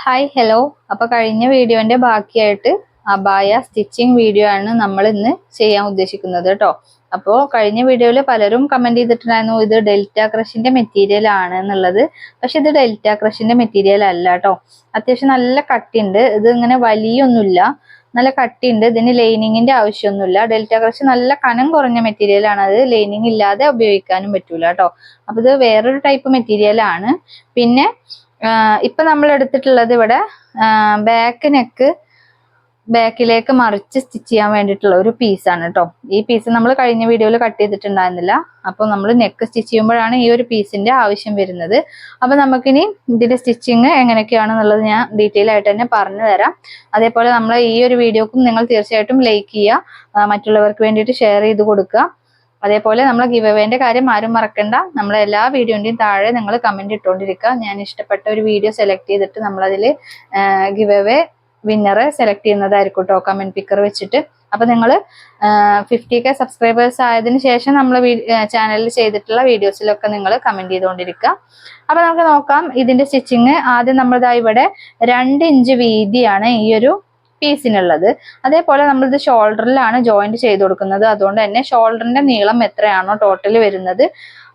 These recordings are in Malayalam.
ഹായ് ഹലോ അപ്പൊ കഴിഞ്ഞ വീഡിയോന്റെ ബാക്കിയായിട്ട് അബായ സ്റ്റിച്ചിങ് വീഡിയോ ആണ് നമ്മൾ ഇന്ന് ചെയ്യാൻ ഉദ്ദേശിക്കുന്നത് കേട്ടോ അപ്പോൾ കഴിഞ്ഞ വീഡിയോയിൽ പലരും കമന്റ് ചെയ്തിട്ടുണ്ടായിരുന്നു ഇത് ഡെൽറ്റ ക്രഷിന്റെ മെറ്റീരിയൽ ആണ് എന്നുള്ളത്. പക്ഷെ ഇത് ഡെൽറ്റ ക്രഷിന്റെ മെറ്റീരിയൽ അല്ല കേട്ടോ അത്യാവശ്യം നല്ല കട്ടിണ്ട്. ഇത് ഇങ്ങനെ വലിയൊന്നുമില്ല. നല്ല കട്ടിണ്ട്. ഇതിന് ലൈനിങ്ങിന്റെ ആവശ്യമൊന്നുമില്ല. ഡെൽറ്റ ക്രഷ് നല്ല കനം കുറഞ്ഞ മെറ്റീരിയൽ ആണ്. അത് ലൈനിങ് ഇല്ലാതെ ഉപയോഗിക്കാനും പറ്റൂല കേട്ടോ അപ്പൊ ഇത് വേറൊരു ടൈപ്പ് മെറ്റീരിയൽ ആണ്. പിന്നെ ഇപ്പൊ നമ്മൾ എടുത്തിട്ടുള്ളത് ഇവിടെ ബാക്ക് നെക്ക് ബാക്കിലേക്ക് മറിച്ച് സ്റ്റിച്ച് ചെയ്യാൻ വേണ്ടിയിട്ടുള്ള ഒരു പീസാണ് കേട്ടോ ഈ പീസ് നമ്മൾ കഴിഞ്ഞ വീഡിയോയിൽ കട്ട് ചെയ്തിട്ടുണ്ടായിരുന്നില്ല. അപ്പോൾ നമ്മൾ നെക്ക് സ്റ്റിച്ച് ചെയ്യുമ്പോഴാണ് ഈ ഒരു പീസിന്റെ ആവശ്യം വരുന്നത്. അപ്പൊ നമുക്കിനി ഇതിന്റെ സ്റ്റിച്ചിങ് എങ്ങനെയൊക്കെയാണെന്നുള്ളത് ഞാൻ ഡീറ്റെയിൽ ആയിട്ട് തന്നെ പറഞ്ഞു തരാം. അതേപോലെ നമ്മൾ ഈ ഒരു വീഡിയോക്കും നിങ്ങൾ തീർച്ചയായിട്ടും ലൈക്ക് ചെയ്യുക. മറ്റുള്ളവർക്ക് വേണ്ടിയിട്ട് ഷെയർ ചെയ്ത് കൊടുക്കുക. അതേപോലെ നമ്മൾ ഗിവ് അവേന്റെ കാര്യം ആരും മറക്കണ്ട. നമ്മളെ എല്ലാ വീഡിയോന്റെയും താഴെ നിങ്ങൾ കമന്റ് ഇട്ടുകൊണ്ടിരിക്കുക ഞാൻ ഇഷ്ടപ്പെട്ട ഒരു വീഡിയോ സെലക്ട് ചെയ്തിട്ട് നമ്മളതിൽ ഗിവ് അവേ വിന്നറെ സെലക്ട് ചെയ്യുന്നതായിരിക്കും കേട്ടോ കമന്റ് പിക്കർ വെച്ചിട്ട്. അപ്പൊ നിങ്ങൾ ഫിഫ്റ്റി കെ സബ്സ്ക്രൈബേഴ്സ് ആയതിന് ശേഷം നമ്മൾ ചാനലിൽ ചെയ്തിട്ടുള്ള വീഡിയോസിലൊക്കെ നിങ്ങൾ കമന്റ് ചെയ്തുകൊണ്ടിരിക്കുക അപ്പൊ നമുക്ക് നോക്കാം. ഇതിന്റെ സ്റ്റിച്ചിങ് ആദ്യം നമ്മളിതാ ഇവിടെ രണ്ട് ഇഞ്ച് വീതിയാണ് ഈ ഒരു പീസിനുള്ളത് അതേപോലെ നമ്മളിത് ഷോൾഡറിലാണ് ജോയിന്റ് ചെയ്ത് കൊടുക്കുന്നത്. അതുകൊണ്ട് തന്നെ ഷോൾഡറിന്റെ നീളം എത്രയാണോ ടോട്ടൽ വരുന്നത്.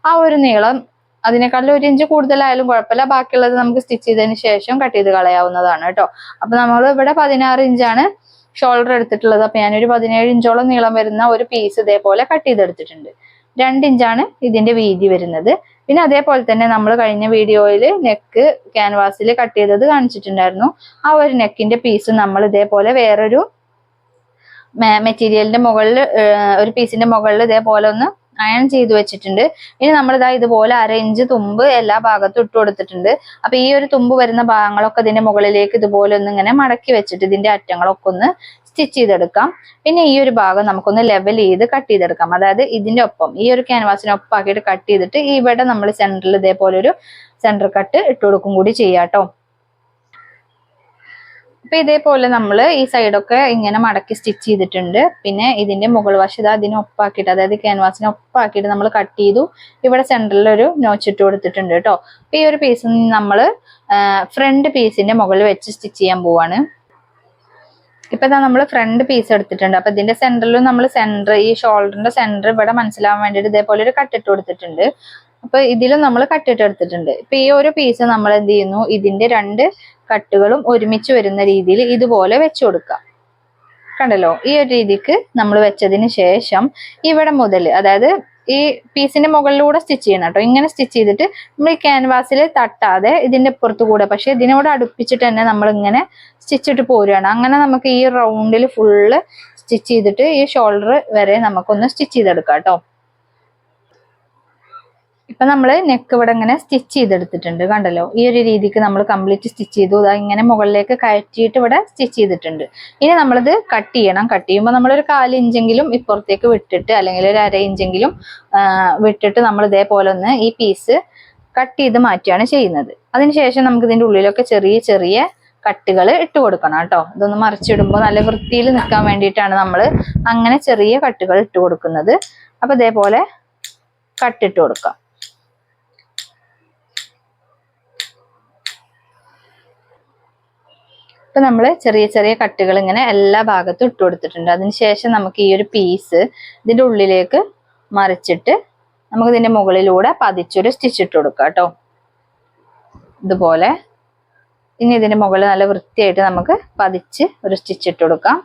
ആ ഒരു നീളം അതിനേക്കാളും ഒരു ഇഞ്ച് കൂടുതലായാലും കുഴപ്പമില്ല. ബാക്കിയുള്ളത് നമുക്ക് സ്റ്റിച്ച് ചെയ്തതിന് ശേഷം കട്ട് ചെയ്ത് കളയാവുന്നതാണ് കേട്ടോ. അപ്പൊ നമ്മൾ ഇവിടെ പതിനാറ് ഇഞ്ചാണ് ഷോൾഡർ എടുത്തിട്ടുള്ളത്. അപ്പൊ ഞാനൊരു പതിനേഴ് ഇഞ്ചോളം നീളം വരുന്ന ഒരു പീസ് ഇതേപോലെ കട്ട് ചെയ്തെടുത്തിട്ടുണ്ട്. രണ്ട് ഇഞ്ചാണ് ഇതിന്റെ വീതി വരുന്നത്. പിന്നെ അതേപോലെ തന്നെ നമ്മൾ കഴിഞ്ഞ വീഡിയോയിൽ നെക്ക് ക്യാൻവാസിൽ കട്ട് ചെയ്തത് കാണിച്ചിട്ടുണ്ടായിരുന്നു. ആ ഒരു നെക്കിന്റെ പീസ് നമ്മൾ ഇതേപോലെ വേറൊരു മെറ്റീരിയലിന്റെ മുകളിൽ ഒരു പീസിന്റെ മുകളിൽ ഇതേപോലെ ഒന്ന് അയൺ ചെയ്ത് വെച്ചിട്ടുണ്ട്. ഇനി നമ്മളിതാ ഇതുപോലെ അര ഇഞ്ച് തുമ്പ് എല്ലാ ഭാഗത്തും ഇട്ട് കൊടുത്തിട്ടുണ്ട്. അപ്പൊ ഈ ഒരു തുമ്പ് വരുന്ന ഭാഗങ്ങളൊക്കെ ഇതിന്റെ മുകളിലേക്ക് ഇതുപോലെ ഒന്ന് ഇങ്ങനെ മടക്കി വെച്ചിട്ട് ഇതിന്റെ അറ്റങ്ങളൊക്കെ ഒന്ന് സ്റ്റിച്ച് ചെയ്തെടുക്കാം. പിന്നെ ഈ ഒരു ഭാഗം നമുക്കൊന്ന് ലെവൽ ചെയ്ത് കട്ട് ചെയ്തെടുക്കാം. അതായത് ഇതിന്റെ ഒപ്പം ഈ ഒരു ക്യാൻവാസിന് ഒപ്പാക്കിയിട്ട് കട്ട് ചെയ്തിട്ട് ഇവിടെ നമ്മൾ സെന്ററിൽ ഇതേപോലെ ഒരു സെന്റർ കട്ട് ഇട്ട് കൊടുക്കും കൂടി ചെയ്യാട്ടോ അപ്പൊ ഇതേപോലെ നമ്മൾ ഈ സൈഡൊക്കെ ഇങ്ങനെ മടക്കി സ്റ്റിച്ച് ചെയ്തിട്ടുണ്ട്. പിന്നെ ഇതിന്റെ മുകൾ വശത അതിനെ ഒപ്പാക്കിയിട്ട് അതായത് ക്യാൻവാസിനെ ഒപ്പാക്കിയിട്ട് നമ്മൾ കട്ട് ചെയ്തു. ഇവിടെ സെന്ററിൽ ഒരു നോച്ചിട്ട് കൊടുത്തിട്ടുണ്ട് കേട്ടോ അപ്പൊ ഈ ഒരു പീസ് നമ്മൾ ഫ്രണ്ട് പീസിന്റെ മുകളിൽ വെച്ച് സ്റ്റിച്ച് ചെയ്യാൻ പോവാണ്. ഇപ്പൊ നമ്മൾ ഫ്രണ്ട് പീസ് എടുത്തിട്ടുണ്ട്. അപ്പൊ ഇതിന്റെ സെന്ററിലും നമ്മൾ സെന്റർ ഈ ഷോൾഡറിന്റെ സെന്റർ ഇവിടെ മനസ്സിലാവാൻ വേണ്ടിയിട്ട് ഇതേപോലെ ഒരു കട്ടിട്ട് കൊടുത്തിട്ടുണ്ട്. അപ്പൊ ഇതിലും നമ്മൾ കട്ടിട്ട് എടുത്തിട്ടുണ്ട്. ഇപ്പൊ ഈ ഒരു പീസ് നമ്മൾ എന്ത് ചെയ്യുന്നു? ഇതിന്റെ രണ്ട് കട്ടുകളും ഒരുമിച്ച് വരുന്ന രീതിയിൽ ഇതുപോലെ വെച്ചു കൊടുക്കുക കണ്ടല്ലോ? ഈ ഒരു രീതിക്ക് നമ്മൾ വെച്ചതിന് ശേഷം ഇവിടെ മുതൽ അതായത് ഈ പീസിന്റെ മുകളിലൂടെ സ്റ്റിച്ച് ചെയ്യണം കേട്ടോ ഇങ്ങനെ സ്റ്റിച്ച് ചെയ്തിട്ട് നമ്മൾ ക്യാൻവാസിൽ തട്ടാതെ ഇതിന്റെ പുറത്തു കൂടെ. പക്ഷെ ഇതിനോട് അടുപ്പിച്ചിട്ട് തന്നെ നമ്മൾ ഇങ്ങനെ സ്റ്റിച്ച് ഇട്ട് പോരുകയാണ് അങ്ങനെ നമുക്ക് ഈ റൗണ്ടിൽ ഫുള്ള് സ്റ്റിച്ച് ചെയ്തിട്ട് ഈ ഷോൾഡർ വരെ നമുക്കൊന്ന് സ്റ്റിച്ച് ചെയ്തെടുക്കാം കേട്ടോ ഇപ്പൊ നമ്മൾ നെക്ക് ഇവിടെ ഇങ്ങനെ സ്റ്റിച്ച് ചെയ്തെടുത്തിട്ടുണ്ട് കണ്ടല്ലോ? ഈ ഒരു രീതിക്ക് നമ്മൾ കംപ്ലീറ്റ് സ്റ്റിച്ച് ചെയ്തു. ഇങ്ങനെ മുകളിലേക്ക് കയറ്റിയിട്ട് ഇവിടെ സ്റ്റിച്ച് ചെയ്തിട്ടുണ്ട്. ഇനി നമ്മളിത് കട്ട് ചെയ്യണം. കട്ട് ചെയ്യുമ്പോൾ നമ്മളൊരു കാൽ ഇഞ്ചെങ്കിലും ഇപ്പുറത്തേക്ക് വിട്ടിട്ട് അല്ലെങ്കിൽ ഒരു അര ഇഞ്ചെങ്കിലും വിട്ടിട്ട് നമ്മൾ ഇതേപോലെ ഒന്ന് ഈ പീസ് കട്ട് ചെയ്ത് മാറ്റുകയാണ് ചെയ്യുന്നത്. അതിനുശേഷം നമുക്ക് ഇതിന്റെ ഉള്ളിലൊക്കെ ചെറിയ ചെറിയ കട്ടുകൾ ഇട്ട് കൊടുക്കണം കേട്ടോ. ഇതൊന്ന് മറിച്ചിടുമ്പോൾ നല്ല വൃത്തിയിൽ നിൽക്കാൻ വേണ്ടിയിട്ടാണ് നമ്മൾ അങ്ങനെ ചെറിയ കട്ടുകൾ ഇട്ട് കൊടുക്കുന്നത്. അപ്പം ഇതേപോലെ കട്ടിട്ട് കൊടുക്കാം. ഇപ്പൊ നമ്മൾ ചെറിയ ചെറിയ കട്ടുകൾ ഇങ്ങനെ എല്ലാ ഭാഗത്തും ഇട്ട് കൊടുത്തിട്ടുണ്ട്. അതിനുശേഷം നമുക്ക് ഈ ഒരു പീസ് ഇതിന്റെ ഉള്ളിലേക്ക് മറിച്ചിട്ട് നമുക്ക് ഇതിന്റെ മുകളിലൂടെ പതിച്ചൊരു സ്റ്റിച്ച് ഇട്ട് കൊടുക്കാം കേട്ടോ. ഇതുപോലെ. ഇനി ഇതിന്റെ മുകളിൽ നല്ല വൃത്തിയായിട്ട് നമുക്ക് പതിച്ച് ഒരു സ്റ്റിച്ച് ഇട്ട് കൊടുക്കാം.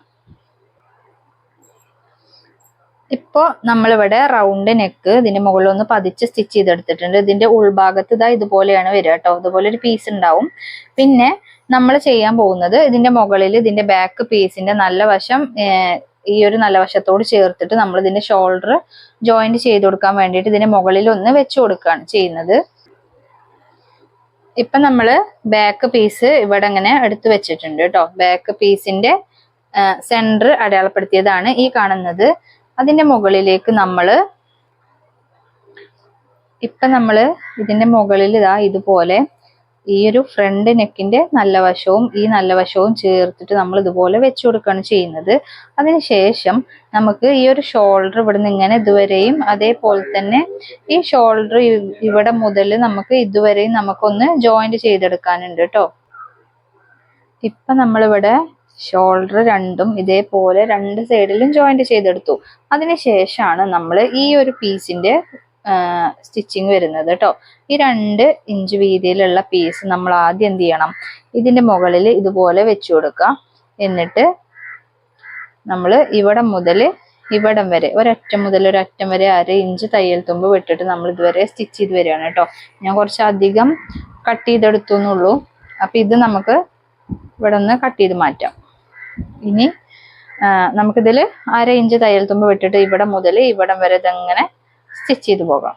ഇപ്പോ നമ്മളിവിടെ റൗണ്ട് നെക്ക് ഇതിന്റെ മുകളിൽ ഒന്ന് പതിച്ച് സ്റ്റിച്ച് ചെയ്തെടുത്തിട്ടുണ്ട്. ഇതിന്റെ ഉൾഭാഗത്ത് ഇതാ ഇതുപോലെയാണ് വരിക കേട്ടോ. ഇതുപോലെ ഒരു പീസ് ഉണ്ടാവും. പിന്നെ നമ്മൾ ചെയ്യാൻ പോകുന്നത് ഇതിന്റെ മുകളിൽ ഇതിന്റെ ബാക്ക് പീസിന്റെ നല്ല വശം ഈ ഒരു നല്ല വശത്തോട് ചേർത്തിട്ട് നമ്മൾ ഇതിന്റെ ഷോൾഡർ ജോയിന്റ് ചെയ്ത് കൊടുക്കാൻ വേണ്ടിയിട്ട് ഇതിന്റെ മുകളിൽ ഒന്ന് വെച്ച് കൊടുക്കുകയാണ് ചെയ്യുന്നത്. ഇപ്പൊ നമ്മൾ ബാക്ക് പീസ് ഇവിടെ ഇങ്ങനെ എടുത്തു വെച്ചിട്ടുണ്ട് കേട്ടോ ബാക്ക് പീസിന്റെ സെന്റർ അടയാളപ്പെടുത്തിയതാണ് ഈ കാണുന്നത്. അതിന്റെ മുകളിലേക്ക് നമ്മൾ ഇപ്പൊ നമ്മൾ ഇതിന്റെ മുകളിൽ ഇതാ ഇതുപോലെ ഈ ഒരു ഫ്രണ്ട് നെക്കിന്റെ നല്ല വശവും ഈ നല്ല വശവും ചേർത്തിട്ട് നമ്മൾ ഇതുപോലെ വെച്ചു കൊടുക്കുകയാണ് ചെയ്യുന്നത്. അതിനുശേഷം നമുക്ക് ഈ ഒരു ഷോൾഡർ ഇവിടുന്ന് ഇങ്ങനെ ഇതുവരെയും അതേപോലെ തന്നെ ഈ ഷോൾഡർ ഇവിടെ മുതൽ നമുക്ക് ഇതുവരെയും നമുക്കൊന്ന് ജോയിന്റ് ചെയ്തെടുക്കാനുണ്ട് കേട്ടോ. ഇപ്പൊ നമ്മളിവിടെ ഷോൾഡർ രണ്ടും ഇതേപോലെ രണ്ട് സൈഡിലും ജോയിന്റ് ചെയ്തെടുത്തു. അതിനുശേഷമാണ് നമ്മൾ ഈ ഒരു പീസിന്റെ സ്റ്റിച്ചിങ് വരുന്നത് കേട്ടോ ഈ രണ്ട് ഇഞ്ച് വീതിയിലുള്ള പീസ് നമ്മൾ ആദ്യം എന്ത് ചെയ്യണം? ഇതിന്റെ മുകളിൽ ഇതുപോലെ വെച്ചു കൊടുക്കുക. എന്നിട്ട് നമ്മൾ ഇവിടെ മുതൽ ഇവിടം വരെ ഒരറ്റം മുതൽ ഒരറ്റം വരെ അര ഇഞ്ച് തയ്യൽ തുമ്പ് വിട്ടിട്ട് നമ്മൾ ഇതുവരെ സ്റ്റിച്ച് ചെയ്ത് വരികയാണ് കേട്ടോ ഞാൻ കുറച്ചധികം കട്ട് ചെയ്തെടുത്തു എന്നുള്ളൂ. അപ്പം ഇത് നമുക്ക് ഇവിടെ നിന്ന് കട്ട് ചെയ്ത് മാറ്റാം. ഇനി നമുക്കിതിൽ അര ഇഞ്ച് തയ്യൽ തുമ്പ് വിട്ടിട്ട് ഇവിടെ മുതൽ ഇവിടം വരെ ഇതങ്ങനെ സ്റ്റിച്ച് ചെയ്ത് പോകാം.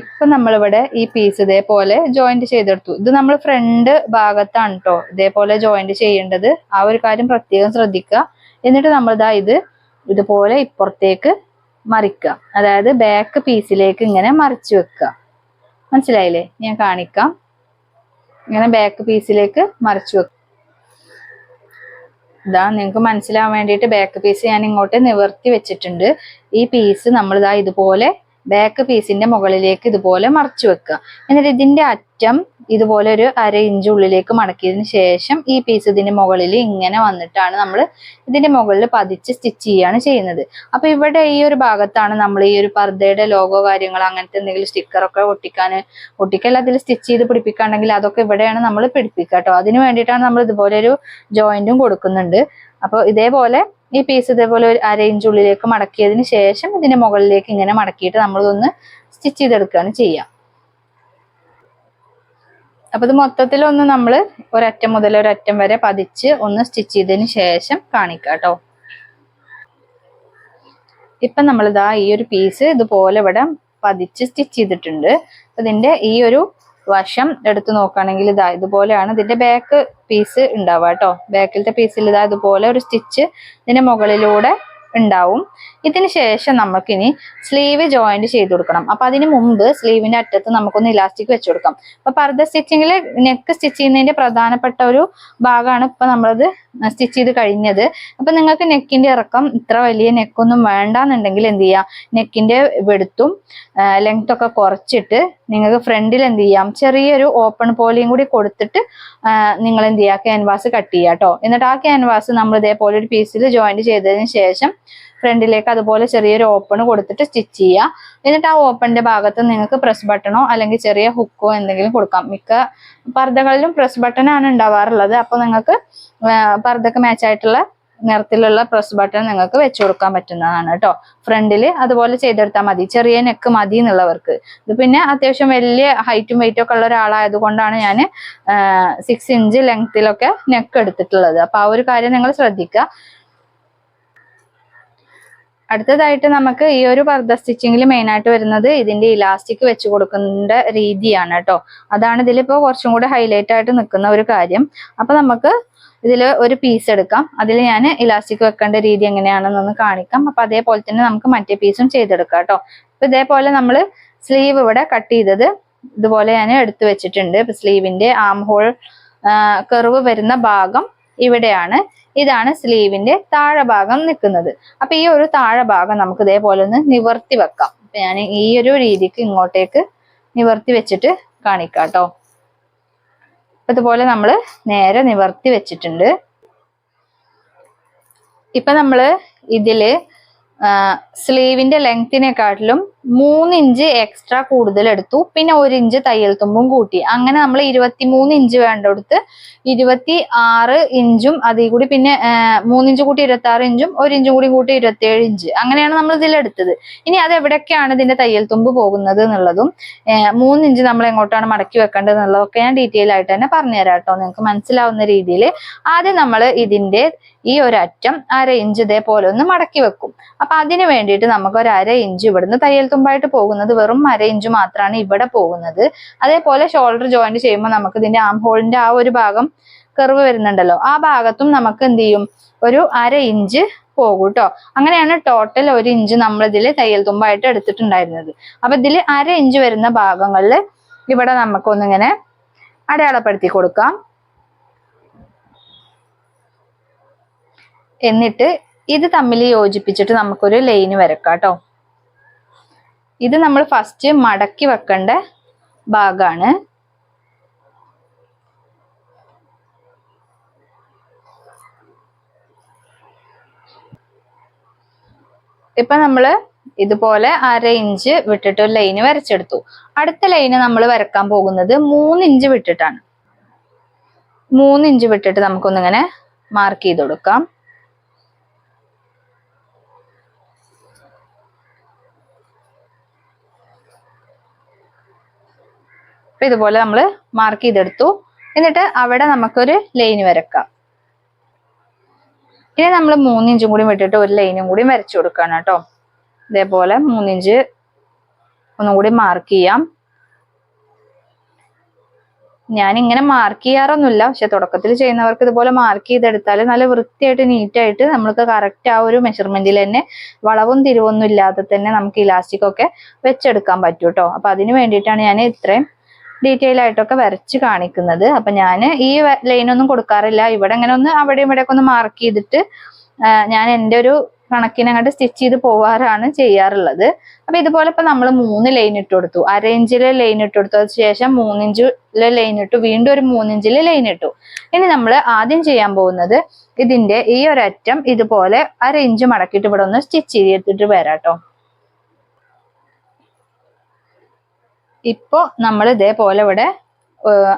ഇപ്പൊ നമ്മളിവിടെ ഈ പീസ് ഇതേപോലെ ജോയിന്റ് ചെയ്തെടുത്തു. ഇത് നമ്മൾ ഫ്രണ്ട് ഭാഗത്താണ് കേട്ടോ ഇതേപോലെ ജോയിന്റ് ചെയ്യേണ്ടത്. ആ ഒരു കാര്യം പ്രത്യേകം ശ്രദ്ധിക്കുക. എന്നിട്ട് നമ്മൾ ഇതാ ഇത് ഇതുപോലെ ഇപ്പുറത്തേക്ക് മറിക്കുക. അതായത് ബാക്ക് പീസിലേക്ക് ഇങ്ങനെ മറിച്ചു വെക്കുക. മനസ്സിലായില്ലേ? ഞാൻ കാണിക്കാം. ഇങ്ങനെ ബാക്ക് പീസിലേക്ക് മറിച്ചു വെക്കുക. ഇതാ നിങ്ങൾക്ക് മനസ്സിലാവാൻ വേണ്ടിയിട്ട് ബാക്ക് പീസ് ഞാൻ ഇങ്ങോട്ട് നിവർത്തി വെച്ചിട്ടുണ്ട്. ഈ പീസ് നമ്മളിതാ ഇതാ ഇതുപോലെ ബാക്ക് പീസിന്റെ മുകളിലേക്ക് ഇതുപോലെ മറച്ചു വെക്കുക. എന്നിട്ട് ഇതിന്റെ അറ്റം ഇതുപോലെ ഒരു അര ഇഞ്ച് ഉള്ളിലേക്ക് മടക്കിയതിന് ശേഷം ഈ പീസ് ഇതിന്റെ മുകളിൽ ഇങ്ങനെ വന്നിട്ടാണ് നമ്മൾ ഇതിന്റെ മുകളിൽ പതിച്ച് സ്റ്റിച്ച് ചെയ്യാണ് ചെയ്യുന്നത്. അപ്പൊ ഇവിടെ ഈ ഒരു ഭാഗത്താണ് നമ്മൾ ഈ ഒരു പർദ്ദയുടെ ലോഗോ കാര്യങ്ങൾ അങ്ങനത്തെ എന്തെങ്കിലും സ്റ്റിക്കറൊക്കെ ഒട്ടിക്കാൻ ഒട്ടിക്കല്ല അതിൽ സ്റ്റിച്ച് ചെയ്ത് പിടിപ്പിക്കാണെങ്കിൽ അതൊക്കെ ഇവിടെയാണ് നമ്മൾ പിടിപ്പിക്കുക കേട്ടോ. അതിന് വേണ്ടിയിട്ടാണ് നമ്മൾ ഇതുപോലെ ഒരു ജോയിന്റും കൊടുക്കുന്നുണ്ട്. അപ്പോൾ ഇതേപോലെ ഈ പീസ് ഇതേപോലെ ഒരു അര ഇഞ്ച് ഉള്ളിലേക്ക് മടക്കിയതിന് ശേഷം ഇതിന്റെ മുകളിലേക്ക് ഇങ്ങനെ മടക്കിയിട്ട് നമ്മളിതൊന്ന് സ്റ്റിച്ച് ചെയ്തെടുക്കുകയാണ് ചെയ്യുക അപ്പൊ ഇത് മൊത്തത്തിലൊന്ന് നമ്മൾ ഒരറ്റം മുതൽ ഒരറ്റം വരെ പതിച്ച് ഒന്ന് സ്റ്റിച്ച് ചെയ്തതിന് ശേഷം കാണിക്കാം കേട്ടോ ഇപ്പൊ നമ്മളിതാ ഈ ഒരു പീസ് ഇതുപോലെ ഇവിടെ പതിച്ച് സ്റ്റിച്ച് ചെയ്തിട്ടുണ്ട്. അതിന്റെ ഈ ഒരു വശം എടുത്തു നോക്കുകയാണെങ്കിൽ ഇതാ ഇതുപോലെയാണ്. ഇതിന്റെ ബാക്ക് പീസ് ഉണ്ടാവുക കേട്ടോ. ബാക്കിലത്തെ പീസിൽ ഇതാ ഇതുപോലെ ഒരു സ്റ്റിച്ച് ഇതിന്റെ മുകളിലൂടെ ഉണ്ടാവും. ഇതിന് ശേഷം നമുക്കിനി സ്ലീവ് ജോയിന്റ് ചെയ്ത് കൊടുക്കണം. അപ്പൊ അതിന് മുമ്പ് സ്ലീവിന്റെ അറ്റത്ത് നമുക്കൊന്ന് ഇലാസ്റ്റിക് വെച്ച് കൊടുക്കാം. അപ്പൊ പർദ്ദ സ്റ്റിച്ചിങ്ങിൽ നെക്ക് സ്റ്റിച്ച് ചെയ്യുന്നതിന്റെ പ്രധാനപ്പെട്ട ഒരു ഭാഗമാണ്. ഇപ്പൊ നമ്മളത് സ്റ്റിച്ച് ചെയ്ത് കഴിഞ്ഞത്. അപ്പൊ നിങ്ങൾക്ക് നെക്കിന്റെ ഇറക്കം ഇത്ര വലിയ നെക്കൊന്നും വേണ്ടാന്നുണ്ടെങ്കിൽ എന്ത് ചെയ്യാം? നെക്കിന്റെ വെടുത്തും ലെങ്ത് ഒക്കെ കുറച്ചിട്ട് നിങ്ങൾക്ക് ഫ്രണ്ടിൽ എന്ത് ചെയ്യാം? ചെറിയൊരു ഓപ്പൺ പോലെയും കൂടി കൊടുത്തിട്ട് നിങ്ങൾ എന്ത് ചെയ്യുക ക്യാൻവാസ് കട്ട് ചെയ്യുക കേട്ടോ എന്നിട്ട് ആ ക്യാൻവാസ് നമ്മൾ ഇതേപോലെ ഒരു പീസിൽ ജോയിന്റ് ചെയ്തതിന് ശേഷം ഫ്രണ്ടിലേക്ക് അതുപോലെ ചെറിയൊരു ഓപ്പൺ കൊടുത്തിട്ട് സ്റ്റിച്ച് ചെയ്യുക എന്നിട്ട് ആ ഓപ്പണിന്റെ ഭാഗത്ത് നിങ്ങൾക്ക് പ്രസ് ബട്ടണോ അല്ലെങ്കിൽ ചെറിയ ഹുക്കോ എന്തെങ്കിലും കൊടുക്കാം. മിക്ക പർദ്ദകളിലും പ്രസ് ബട്ടൺ ആണ് ഉണ്ടാവാറുള്ളത്. അപ്പോൾ നിങ്ങൾക്ക് പർദ്ദക്ക് മാച്ച് ആയിട്ടുള്ള നിറത്തിലുള്ള പ്രസ് ബട്ടൺ നിങ്ങൾക്ക് വെച്ചു കൊടുക്കാൻ പറ്റുന്നതാണ് കേട്ടോ ഫ്രണ്ടിൽ അതുപോലെ ചെയ്തെടുത്താൽ മതി. ചെറിയ നെക്ക് മതി എന്നുള്ളവർക്ക്. ഇത് പിന്നെ അത്യാവശ്യം വലിയ ഹൈറ്റും വെയിറ്റും ഒക്കെ ഉള്ള ഒരാളായത് കൊണ്ടാണ് ഞാൻ സിക്സ് ഇഞ്ച് ലെങ്ത്തിലൊക്കെ നെക്ക് എടുത്തിട്ടുള്ളത്. അപ്പൊ ആ ഒരു കാര്യം നിങ്ങൾ ശ്രദ്ധിക്കുക അടുത്തതായിട്ട് നമുക്ക് ഈ ഒരു പർദ്ദ സ്റ്റിച്ചിങ്ങിൽ മെയിൻ ആയിട്ട് വരുന്നത് ഇതിന്റെ ഇലാസ്റ്റിക് വെച്ച് കൊടുക്കേണ്ട രീതിയാണ് കേട്ടോ. അതാണ് ഇതിലിപ്പോ കുറച്ചും കൂടെ ഹൈലൈറ്റ് ആയിട്ട് നിൽക്കുന്ന ഒരു കാര്യം. അപ്പൊ നമുക്ക് ഇതിൽ ഒരു പീസ് എടുക്കാം. അതിൽ ഞാൻ ഇലാസ്റ്റിക് വെക്കേണ്ട രീതി എങ്ങനെയാണെന്നൊന്ന് കാണിക്കാം. അപ്പൊ അതേപോലെ തന്നെ നമുക്ക് മറ്റേ പീസും ചെയ്തെടുക്കാം കേട്ടോ. അപ്പൊ ഇതേപോലെ നമ്മൾ സ്ലീവ് ഇവിടെ കട്ട് ചെയ്തത് ഇതുപോലെ ഞാൻ എടുത്തു വെച്ചിട്ടുണ്ട്. സ്ലീവിന്റെ ആം ഹോൾ കെറിവ് വരുന്ന ഭാഗം ഇവിടെയാണ്. ഇതാണ് സ്ലീവിന്റെ താഴെഭാഗം നിൽക്കുന്നത്. അപ്പൊ ഈ ഒരു താഴെഭാഗം നമുക്ക് ഇതേപോലെ ഒന്ന് നിവർത്തി വെക്കാം. അപ്പൊ ഞാൻ ഈ ഒരു രീതിക്ക് ഇങ്ങോട്ടേക്ക് നിവർത്തി വെച്ചിട്ട് കാണിക്കാം കേട്ടോ. ഇതുപോലെ നമ്മൾ നേരെ നിവർത്തി വെച്ചിട്ടുണ്ട്. ഇപ്പൊ നമ്മൾ ഇതിൽ സ്ലീവിന്റെ ലെങ്തിനെക്കാട്ടിലും മൂന്ന് ഇഞ്ച് എക്സ്ട്രാ കൂടുതൽ എടുത്തു. പിന്നെ ഒരു ഇഞ്ച് തയ്യൽ തുമ്പും കൂട്ടി. അങ്ങനെ നമ്മൾ ഇരുപത്തി മൂന്ന് ഇഞ്ച് വേണ്ടെടുത്ത് ഇരുപത്തി ആറ് ഇഞ്ചും അതിൽ കൂടി പിന്നെ മൂന്നിഞ്ച് കൂട്ടി ഇരുപത്തി ആറ് ഇഞ്ചും ഒരു ഇഞ്ചും കൂടി കൂട്ടി ഇരുപത്തി ഏഴ് ഇഞ്ച്. അങ്ങനെയാണ് നമ്മൾ ഇതിലെടുത്തത് ഇനി അത് എവിടെയൊക്കെയാണ് ഇതിന്റെ തയ്യൽ തുമ്പ് പോകുന്നത് എന്നുള്ളതും മൂന്ന് ഇഞ്ച് നമ്മൾ എങ്ങോട്ടാണ് മടക്കി വെക്കേണ്ടത് എന്നുള്ളതൊക്കെ ഞാൻ ഡീറ്റെയിൽ ആയിട്ട് തന്നെ പറഞ്ഞുതരാം കേട്ടോ. നിങ്ങൾക്ക് മനസ്സിലാവുന്ന രീതിയിൽ ആദ്യം നമ്മൾ ഇതിന്റെ ഈ ഒരു അറ്റം അര ഇഞ്ച് ഇതേപോലെ ഒന്ന് മടക്കി വെക്കും. അപ്പൊ അതിന് വേണ്ടിയിട്ട് നമുക്ക് ഒരു അര ഇഞ്ച് ഇവിടുന്ന് തയ്യൽ തുമ്പായിട്ട് പോകുന്നത് വെറും അര ഇഞ്ച് മാത്രമാണ് ഇവിടെ പോകുന്നത്. അതേപോലെ ഷോൾഡർ ജോയിന്റ് ചെയ്യുമ്പോൾ നമുക്ക് ഇതിന്റെ ആം ഹോളിന്റെ ആ ഒരു ഭാഗം കർവ് വരുന്നുണ്ടല്ലോ. ആ ഭാഗത്തും നമുക്ക് എന്ത് ചെയ്യും? ഒരു അര ഇഞ്ച് പോകും കേട്ടോ അങ്ങനെയാണ് ടോട്ടൽ ഒരു ഇഞ്ച് നമ്മൾ ഇതിൽ തയ്യൽ തുമ്പായിട്ട് എടുത്തിട്ടുണ്ടായിരുന്നത്. അപ്പൊ ഇതിൽ അര ഇഞ്ച് വരുന്ന ഭാഗങ്ങളിൽ ഇവിടെ നമുക്കൊന്നിങ്ങനെ അടയാളപ്പെടുത്തി കൊടുക്കാം. എന്നിട്ട് ഇത് തമ്മിൽ യോജിപ്പിച്ചിട്ട് നമുക്കൊരു ലൈന് വരക്കാം കേട്ടോ ഇത് നമ്മൾ ഫസ്റ്റ് മടക്കി വെക്കേണ്ട ഭാഗമാണ് ഇപ്പൊ നമ്മൾ ഇതുപോലെ അര ഇഞ്ച് വിട്ടിട്ട് ഒരു ലൈന് വരച്ചെടുത്തു. അടുത്ത ലൈന് നമ്മൾ വരക്കാൻ പോകുന്നത് മൂന്ന് ഇഞ്ച് വിട്ടിട്ടാണ്. മൂന്ന് ഇഞ്ച് വിട്ടിട്ട് നമുക്കൊന്നിങ്ങനെ മാർക്ക് ചെയ്ത് കൊടുക്കാം. അപ്പൊ ഇതുപോലെ നമ്മൾ മാർക്ക് ചെയ്തെടുത്തു. എന്നിട്ട് അവിടെ നമുക്കൊരു ലൈൻ വരക്കാം. ഇനി നമ്മൾ മൂന്നിഞ്ചും കൂടി വിട്ടിട്ട് ഒരു ലൈനും കൂടി വരച്ചു കൊടുക്കണം കേട്ടോ. ഇതേപോലെ മൂന്നിഞ്ച് ഒന്നും കൂടി മാർക്ക് ചെയ്യാം. ഞാൻ ഇങ്ങനെ മാർക്ക് ചെയ്യാറൊന്നുമില്ല. പക്ഷെ തുടക്കത്തിൽ ചെയ്യുന്നവർക്ക് ഇതുപോലെ മാർക്ക് ചെയ്തെടുത്താൽ നല്ല വൃത്തിയായിട്ട് നീറ്റായിട്ട് നമ്മൾക്ക് കറക്റ്റ് ആ ഒരു മെഷർമെന്റിൽ തന്നെ വളവും തിരിവൊന്നും ഇല്ലാതെ തന്നെ നമുക്ക് ഇലാസ്റ്റിക് ഒക്കെ വെച്ചെടുക്കാൻ പറ്റും കേട്ടോ. അപ്പൊ അതിന് വേണ്ടിയിട്ടാണ് ഞാൻ ഇത്രയും ഡീറ്റെയിൽ ആയിട്ടൊക്കെ വരച്ച് കാണിക്കുന്നത്. അപ്പൊ ഞാൻ ഈ ലൈൻ ഒന്നും കൊടുക്കാറില്ല. ഇവിടെ ഇങ്ങനെ ഒന്ന് അവിടെ ഇവിടെയൊക്കെ ഒന്ന് മാർക്ക് ചെയ്തിട്ട് ഞാൻ എന്റെ ഒരു കണക്കിന് അങ്ങോട്ട് സ്റ്റിച്ച് ചെയ്ത് പോവാറാണ് ചെയ്യാറുള്ളത്. അപ്പൊ ഇതുപോലെ ഇപ്പൊ നമ്മൾ മൂന്ന് ലൈൻ ഇട്ട് കൊടുത്തു. അര ഇഞ്ചിൽ ലൈൻ ഇട്ട് കൊടുത്തു അതിന് ശേഷം മൂന്നിഞ്ചിൽ ലൈൻ ഇട്ടു. വീണ്ടും ഒരു മൂന്നിഞ്ചിൽ ലൈൻ ഇട്ടു. ഇനി നമ്മൾ ആദ്യം ചെയ്യാൻ പോകുന്നത് ഇതിന്റെ ഈ ഒരറ്റം ഇതുപോലെ അര ഇഞ്ച് മടക്കിയിട്ട് ഇവിടെ ഒന്ന് സ്റ്റിച്ച് ചെയ്തിട്ട് വരാം കേട്ടോ ഇപ്പോ നമ്മൾ ഇതേപോലെ ഇവിടെ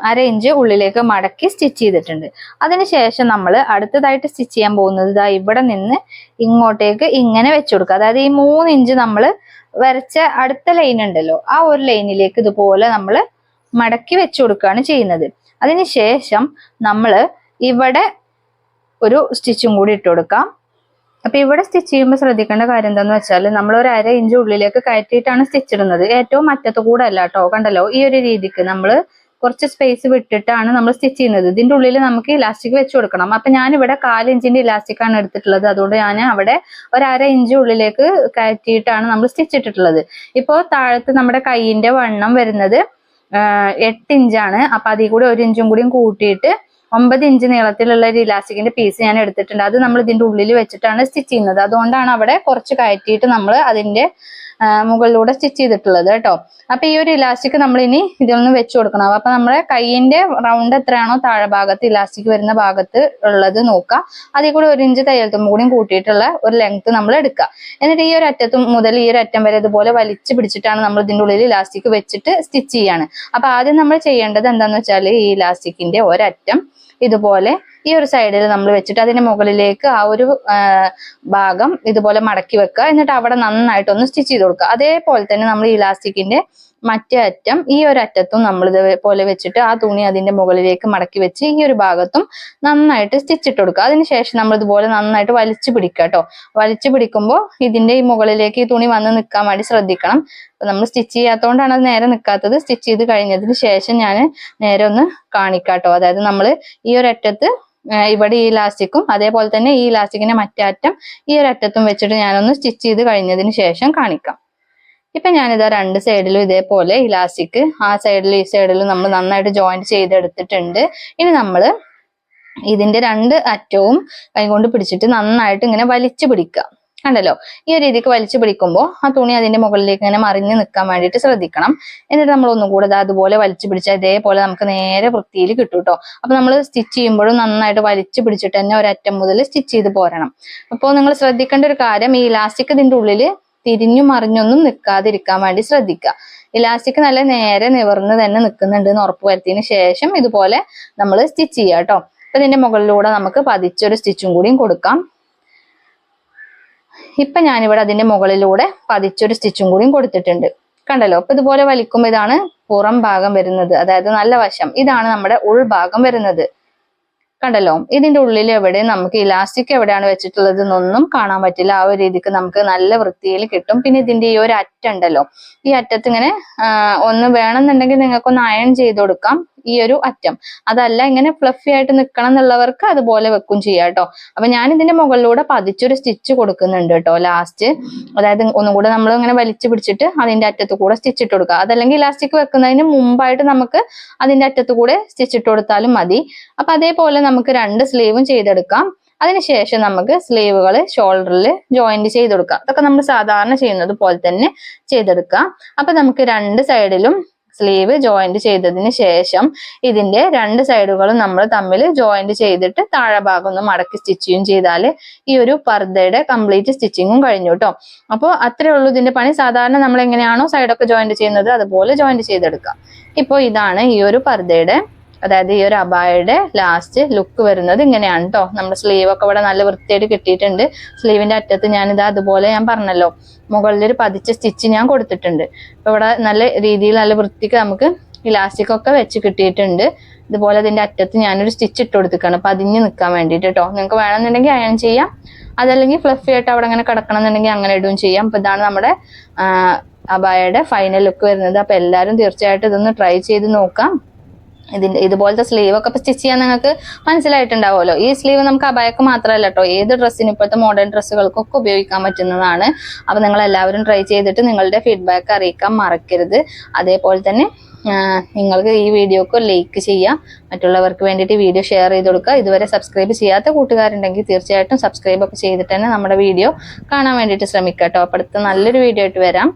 അര ഇഞ്ച് ഉള്ളിലേക്ക് മടക്കി സ്റ്റിച്ച് ചെയ്തിട്ടുണ്ട്. അതിനുശേഷം നമ്മൾ അടുത്തതായിട്ട് സ്റ്റിച്ച് ചെയ്യാൻ പോകുന്നത് ഇതാ ഇവിടെ നിന്ന് ഇങ്ങോട്ടേക്ക് ഇങ്ങനെ വെച്ചു കൊടുക്കുക. അതായത് ഈ മൂന്ന് ഇഞ്ച് നമ്മൾ വരച്ച അടുത്ത ലൈൻ ഉണ്ടല്ലോ ആ ഒരു ലൈനിലേക്ക് ഇതുപോലെ നമ്മൾ മടക്കി വെച്ചു കൊടുക്കുകയാണ് ചെയ്യുന്നത്. അതിനുശേഷം നമ്മൾ ഇവിടെ ഒരു സ്റ്റിച്ചും കൂടി ഇട്ട് കൊടുക്കാം. അപ്പൊ ഇവിടെ സ്റ്റിച്ച് ചെയ്യുമ്പോൾ ശ്രദ്ധിക്കേണ്ട കാര്യം എന്താന്ന് വെച്ചാൽ നമ്മൾ ഒരു അര ഇഞ്ച് ഉള്ളിലേക്ക് കയറ്റിയിട്ടാണ് സ്റ്റിച്ച് ഇടുന്നത്. ഏറ്റവും അറ്റത്ത് കൂടെ അല്ല കേട്ടോ കണ്ടല്ലോ? ഈ ഒരു രീതിക്ക് നമ്മൾ കുറച്ച് സ്പേസ് വിട്ടിട്ടാണ് നമ്മൾ സ്റ്റിച്ച് ചെയ്യുന്നത്. ഇതിന്റെ ഉള്ളിൽ നമുക്ക് ഇലാസ്റ്റിക് വെച്ച് കൊടുക്കണം. അപ്പൊ ഞാൻ ഇവിടെ കാലിഞ്ചിന്റെ ഇലാസ്റ്റിക് ആണ് എടുത്തിട്ടുള്ളത്. അതുകൊണ്ട് ഞാൻ അവിടെ ഒരു അര ഇഞ്ച് ഉള്ളിലേക്ക് കയറ്റിയിട്ടാണ് നമ്മൾ സ്റ്റിച്ച് ഇട്ടിട്ടുള്ളത്. ഇപ്പോൾ താഴത്ത് നമ്മുടെ കൈയിന്റെ വണ്ണം വരുന്നത് എട്ട് ഇഞ്ചാണ് അപ്പൊ അതിൽ കൂടെ ഒരു ഇഞ്ചും കൂടിയും കൂട്ടിയിട്ട് ഒമ്പത് ഇഞ്ച് നീളത്തിലുള്ള ഒരു ഇലാസ്റ്റിക്കിന്റെ പീസ് ഞാൻ എടുത്തിട്ടുണ്ട്. അത് നമ്മൾ ഇതിന്റെ ഉള്ളിൽ വെച്ചിട്ടാണ് സ്റ്റിച്ച് ചെയ്യുന്നത്. അതുകൊണ്ടാണ് അവിടെ കുറച്ച് കയറ്റിയിട്ട് നമ്മൾ അതിന്റെ മുകളിലൂടെ സ്റ്റിച്ച് ചെയ്തിട്ടുള്ളത് കേട്ടോ. അപ്പൊ ഈ ഒരു ഇലാസ്റ്റിക് നമ്മൾ ഇനി ഇതിലൊന്ന് വെച്ചു കൊടുക്കണം. അപ്പൊ നമ്മുടെ കൈയിന്റെ റൗണ്ട് എത്രയാണോ താഴെ ഭാഗത്ത് ഇലാസ്റ്റിക് വരുന്ന ഭാഗത്ത് ഉള്ളത് നോക്കുക. അതിൽ കൂടി ഒരു ഇഞ്ച് തയ്യൽ തുമ്പ് കൂടിയും കൂട്ടിയിട്ടുള്ള ഒരു ലെങ്ത് നമ്മൾ എടുക്കുക. എന്നിട്ട് ഈ ഒരു അറ്റത്തും മുതൽ ഈ ഒരു അറ്റം വരെ ഇതുപോലെ വലിച്ചു പിടിച്ചിട്ടാണ് നമ്മൾ ഇതിന്റെ ഉള്ളിൽ ഇലാസ്റ്റിക് വെച്ചിട്ട് സ്റ്റിച്ച് ചെയ്യാണ്. അപ്പൊ ആദ്യം നമ്മൾ ചെയ്യേണ്ടത് എന്താന്ന് വെച്ചാൽ ഈ ഇലാസ്റ്റിക്കിന്റെ ഒരറ്റം ഇതുപോലെ ഈ ഒരു സൈഡിൽ നമ്മൾ വെച്ചിട്ട് അതിന്റെ മുകളിലേക്ക് ആ ഒരു ഭാഗം ഇതുപോലെ മടക്കി വെക്കുക. എന്നിട്ട് അവിടെ നന്നായിട്ടൊന്ന് സ്റ്റിച്ച് ചെയ്ത് കൊടുക്കുക. അതേപോലെ തന്നെ നമ്മൾ ഇലാസ്റ്റിക്കിന്റെ മറ്റേ അറ്റം ഈ ഒരു അറ്റത്തും നമ്മൾ ഇതേപോലെ വെച്ചിട്ട് ആ തുണി അതിന്റെ മുകളിലേക്ക് മടക്കി വെച്ച് ഈ ഒരു ഭാഗത്തും നന്നായിട്ട് സ്റ്റിച്ച് ഇട്ട് കൊടുക്കുക. അതിനുശേഷം നമ്മൾ ഇതുപോലെ നന്നായിട്ട് വലിച്ചു പിടിക്കുക കേട്ടോ വലിച്ചു പിടിക്കുമ്പോൾ ഇതിന്റെ ഈ മുകളിലേക്ക് ഈ തുണി വന്ന് നിൽക്കാൻ വേണ്ടി ശ്രദ്ധിക്കണം. അപ്പൊ നമ്മൾ സ്റ്റിച്ച് ചെയ്യാത്തതുകൊണ്ടാണ് അത് നേരെ നിൽക്കാത്തത്. സ്റ്റിച്ച് ചെയ്ത് കഴിഞ്ഞതിന് ശേഷം ഞാൻ നേരെ ഒന്ന് കാണിക്കാട്ടോ അതായത് നമ്മൾ ഈ ഒരു അറ്റത്ത് ഇവിടെ ഈ ഇലാസ്റ്റിക്കും അതേപോലെ തന്നെ ഈ ഇലാസ്റ്റിക്കിന്റെ മറ്റേ അറ്റം ഈ ഒരു അറ്റത്തും വെച്ചിട്ട് ഞാനൊന്ന് സ്റ്റിച്ച് ചെയ്ത് കഴിഞ്ഞതിന് ശേഷം കാണിക്കാം. ഇപ്പൊ ഞാനിതാ രണ്ട് സൈഡിലും ഇതേപോലെ ഇലാസ്റ്റിക് ആ സൈഡിലും ഈ സൈഡിലും നമ്മൾ നന്നായിട്ട് ജോയിന്റ് ചെയ്തെടുത്തിട്ടുണ്ട്. ഇനി നമ്മൾ ഇതിന്റെ രണ്ട് അറ്റവും കൈകൊണ്ട് പിടിച്ചിട്ട് നന്നായിട്ട് ഇങ്ങനെ വലിച്ചു പിടിക്കുക. കണ്ടല്ലോ? ഈ ഒരു രീതിക്ക് വലിച്ചു പിടിക്കുമ്പോൾ ആ തുണി അതിന്റെ മുകളിലേക്ക് ഇങ്ങനെ മറിഞ്ഞ് നിൽക്കാൻ വേണ്ടിയിട്ട് ശ്രദ്ധിക്കണം. എന്നിട്ട് നമ്മൾ ഒന്നും കൂടെ അതുപോലെ വലിച്ചു പിടിച്ചാൽ ഇതേപോലെ നമുക്ക് നേരെ വൃത്തിയിൽ കിട്ടും കേട്ടോ അപ്പൊ നമ്മൾ സ്റ്റിച്ച് ചെയ്യുമ്പോഴും നന്നായിട്ട് വലിച്ചു പിടിച്ചിട്ട് തന്നെ ഒരറ്റം മുതൽ സ്റ്റിച്ച് ചെയ്ത് പോരണം. അപ്പോൾ നിങ്ങൾ ശ്രദ്ധിക്കേണ്ട ഒരു കാര്യം ഈ ഇലാസ്റ്റിക് ഇതിന്റെ ഉള്ളിൽ തിരിഞ്ഞു മറിഞ്ഞൊന്നും നിൽക്കാതിരിക്കാൻ വേണ്ടി ശ്രദ്ധിക്കുക. ഇലാസ്റ്റിക് നല്ല നേരെ നിവർന്ന് തന്നെ നിൽക്കുന്നുണ്ട് എന്ന് ഉറപ്പ് വരുത്തിയതിന് ശേഷം ഇതുപോലെ നമ്മൾ സ്റ്റിച്ച് ചെയ്യുക കേട്ടോ. അപ്പൊ ഇതിന്റെ മുകളിലൂടെ നമുക്ക് പതിച്ചൊരു സ്റ്റിച്ചും കൂടിയും കൊടുക്കാം. ഇപ്പൊ ഞാനിവിടെ അതിന്റെ മുകളിലൂടെ പതിച്ചൊരു സ്റ്റിച്ചും കൂടിയും കൊടുത്തിട്ടുണ്ട്. കണ്ടല്ലോ? അപ്പൊ ഇതുപോലെ വലിക്കുമ്പോൾ ഇതാണ് പുറം ഭാഗം വരുന്നത്. അതായത് നല്ല വശം. ഇതാണ് നമ്മുടെ ഉൾഭാഗം വരുന്നത്. കണ്ടല്ലോ? ഇതിന്റെ ഉള്ളിൽ എവിടെ നമുക്ക് ഇലാസ്റ്റിക് എവിടെയാണ് വെച്ചിട്ടുള്ളത് എന്നൊന്നും കാണാൻ പറ്റില്ല. ആ ഒരു രീതിക്ക് നമുക്ക് നല്ല വൃത്തിയിൽ കിട്ടും. പിന്നെ ഇതിന്റെ ഈ ഒരു അറ്റുണ്ടല്ലോ ഈ അറ്റത്ത് ഇങ്ങനെ ഒന്ന് വേണമെന്നുണ്ടെങ്കിൽ നിങ്ങൾക്കൊന്ന് അയൺ ചെയ്ത് കൊടുക്കാം. ഈ ഒരു അറ്റം. അതല്ല ഇങ്ങനെ ഫ്ലഫി ആയിട്ട് നിൽക്കണം എന്നുള്ളവർക്ക് അതുപോലെ വെക്കും ചെയ്യാം കേട്ടോ അപ്പൊ ഞാൻ ഇതിന്റെ മുകളിലൂടെ പതിച്ചൊരു സ്റ്റിച്ച് കൊടുക്കുന്നുണ്ട് കേട്ടോ ലാസ്റ്റ് അതായത് ഒന്നും കൂടെ നമ്മൾ ഇങ്ങനെ വലിച്ചു പിടിച്ചിട്ട് അതിന്റെ അറ്റത്ത് കൂടെ സ്റ്റിച്ച് ഇട്ട് കൊടുക്കുക. അതല്ലെങ്കിൽ ഇലാസ്റ്റിക് വെക്കുന്നതിന് മുമ്പായിട്ട് നമുക്ക് അതിന്റെ അറ്റത്ത് കൂടെ സ്റ്റിച്ച് ഇട്ട് കൊടുത്താലും മതി. അപ്പൊ അതേപോലെ നമുക്ക് രണ്ട് സ്ലീവും ചെയ്തെടുക്കാം. അതിനുശേഷം നമുക്ക് സ്ലീവുകൾ ഷോൾഡറിൽ ജോയിന്റ് ചെയ്ത് കൊടുക്കാം. അതൊക്കെ നമ്മൾ സാധാരണ ചെയ്യുന്നത് പോലെ തന്നെ ചെയ്തെടുക്കാം. അപ്പൊ നമുക്ക് രണ്ട് സൈഡിലും സ്ലീവ് ജോയിന്റ് ചെയ്തതിന് ശേഷം ഇതിന്റെ രണ്ട് സൈഡുകളും നമ്മൾ തമ്മിൽ ജോയിന്റ് ചെയ്തിട്ട് താഴെ ഭാഗം മടക്കി സ്റ്റിച്ചിങ് ചെയ്താൽ ഈ ഒരു പർദ്ദയുടെ കംപ്ലീറ്റ് സ്റ്റിച്ചിങ്ങും കഴിഞ്ഞു കേട്ടോ അപ്പോൾ അത്രേ ഉള്ളൂ ഇതിന്റെ പണി. സാധാരണ നമ്മൾ എങ്ങനെയാണോ സൈഡൊക്കെ ജോയിന്റ് ചെയ്യുന്നത് അതുപോലെ ജോയിന്റ് ചെയ്തെടുക്കാം. ഇപ്പോൾ ഇതാണ് ഈ ഒരു പർദ്ദയുടെ അതായത് ഈ ഒരു അബായയുടെ ലാസ്റ്റ് ലുക്ക് വരുന്നത് ഇങ്ങനെയാണ് കേട്ടോ നമ്മുടെ സ്ലീവ് ഒക്കെ ഇവിടെ നല്ല വൃത്തിയായിട്ട് കിട്ടിയിട്ടുണ്ട്. സ്ലീവിന്റെ അറ്റത്ത് ഞാനിത് അതുപോലെ ഞാൻ പറഞ്ഞല്ലോ. മുകളിൽ ഒരു പതിച്ച സ്റ്റിച്ച് ഞാൻ കൊടുത്തിട്ടുണ്ട്. അപ്പൊ ഇവിടെ നല്ല രീതിയിൽ നല്ല വൃത്തിക്ക് നമുക്ക് ഇലാസ്റ്റിക് ഒക്കെ വെച്ച് കിട്ടിയിട്ടുണ്ട്. ഇതുപോലെ അതിന്റെ അറ്റത്ത് ഞാനൊരു സ്റ്റിച്ച് ഇട്ട് കൊടുത്തിക്കാണ്. പതിഞ്ഞ് നിൽക്കാൻ വേണ്ടിയിട്ട് കേട്ടോ നിങ്ങൾക്ക് വേണമെന്നുണ്ടെങ്കിൽ അയൺ ചെയ്യാം. അതല്ലെങ്കിൽ ഫ്ലഫി ആയിട്ട് അവിടെ അങ്ങനെ കിടക്കണം എന്നുണ്ടെങ്കിൽ അങ്ങനെ ഇടുകയും ചെയ്യാം. അപ്പൊ ഇതാണ് നമ്മുടെ അബായയുടെ ഫൈനൽ ലുക്ക് വരുന്നത്. അപ്പൊ എല്ലാവരും തീർച്ചയായിട്ടും ഇതൊന്ന് ട്രൈ ചെയ്ത് നോക്കാം. ഇതിന്റെ ഇതുപോലത്തെ സ്ലീവ് ഒക്കെ സ്റ്റിച്ച് ചെയ്യാൻ നിങ്ങൾക്ക് മനസ്സിലായിട്ടുണ്ടാവുമല്ലോ. ഈ സ്ലീവ് നമുക്ക് അബായക്ക് മാത്രമല്ല കേട്ടോ ഏത് ഡ്രസ്സിനും ഇപ്പോഴത്തെ മോഡേൺ ഡ്രസ്സുകൾക്കൊക്കെ ഉപയോഗിക്കാൻ പറ്റുന്നതാണ്. അപ്പൊ നിങ്ങൾ എല്ലാവരും ട്രൈ ചെയ്തിട്ട് നിങ്ങളുടെ ഫീഡ്ബാക്ക് അറിയിക്കാൻ മറക്കരുത്. അതേപോലെ തന്നെ നിങ്ങൾക്ക് ഈ വീഡിയോക്ക് ലൈക്ക് ചെയ്യാം. മറ്റുള്ളവർക്ക് വേണ്ടിയിട്ട് വീഡിയോ ഷെയർ ചെയ്ത് കൊടുക്കുക. ഇതുവരെ സബ്സ്ക്രൈബ് ചെയ്യാത്ത കൂട്ടുകാരുണ്ടെങ്കിൽ തീർച്ചയായിട്ടും സബ്സ്ക്രൈബ് ഒക്കെ ചെയ്തിട്ട് തന്നെ നമ്മുടെ വീഡിയോ കാണാൻ വേണ്ടിയിട്ട് ശ്രമിക്കാം കേട്ടോ അപ്പോൾ അടുത്ത നല്ലൊരു വീഡിയോ ആയിട്ട് വരാം.